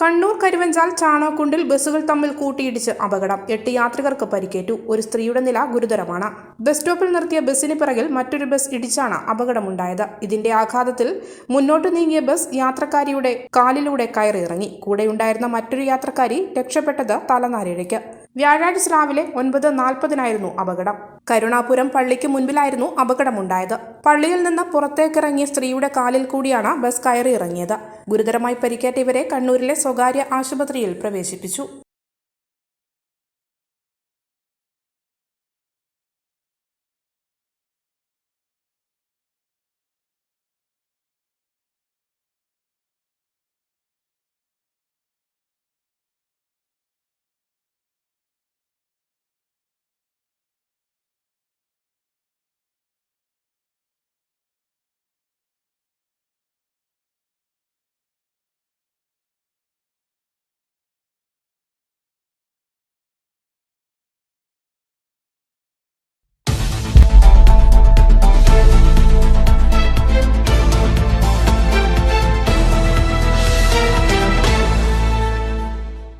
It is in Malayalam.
കണ്ണൂർ കരുവഞ്ചാൽ ചാണോക്കുണ്ടിൽ ബസ്സുകൾ തമ്മിൽ കൂട്ടിയിടിച്ച് അപകടം. എട്ട് യാത്രികർക്ക് പരിക്കേറ്റു. ഒരു സ്ത്രീയുടെ നില ഗുരുതരമാണ്. ബസ് സ്റ്റോപ്പിൽ നിർത്തിയ ബസ്സിന് പിറകിൽ മറ്റൊരു ബസ് ഇടിച്ചാണ് അപകടമുണ്ടായത്. ഇതിന്റെ ആഘാതത്തിൽ മുന്നോട്ട് നീങ്ങിയ ബസ് യാത്രക്കാരിയുടെ കാലിലൂടെ കയറിയിറങ്ങി. കൂടെയുണ്ടായിരുന്ന മറ്റൊരു യാത്രക്കാരി രക്ഷപ്പെട്ടത് തലനാരിഴയ്ക്ക്. വ്യാഴാഴ്ച രാവിലെ ഒൻപത് നാൽപ്പതിനായിരുന്നു അപകടം. കരുണാപുരം പള്ളിക്ക് മുൻപിലായിരുന്നു അപകടമുണ്ടായത്. പള്ളിയിൽ നിന്ന് പുറത്തേക്കിറങ്ങിയ സ്ത്രീയുടെ കാലിൽ കൂടിയാണ് ബസ് കയറി ഇറങ്ങിയത് ഗുരുതരമായി പരിക്കേറ്റ ഇവരെ കണ്ണൂരിലെ സ്വകാര്യ ആശുപത്രിയിൽ പ്രവേശിപ്പിച്ചു.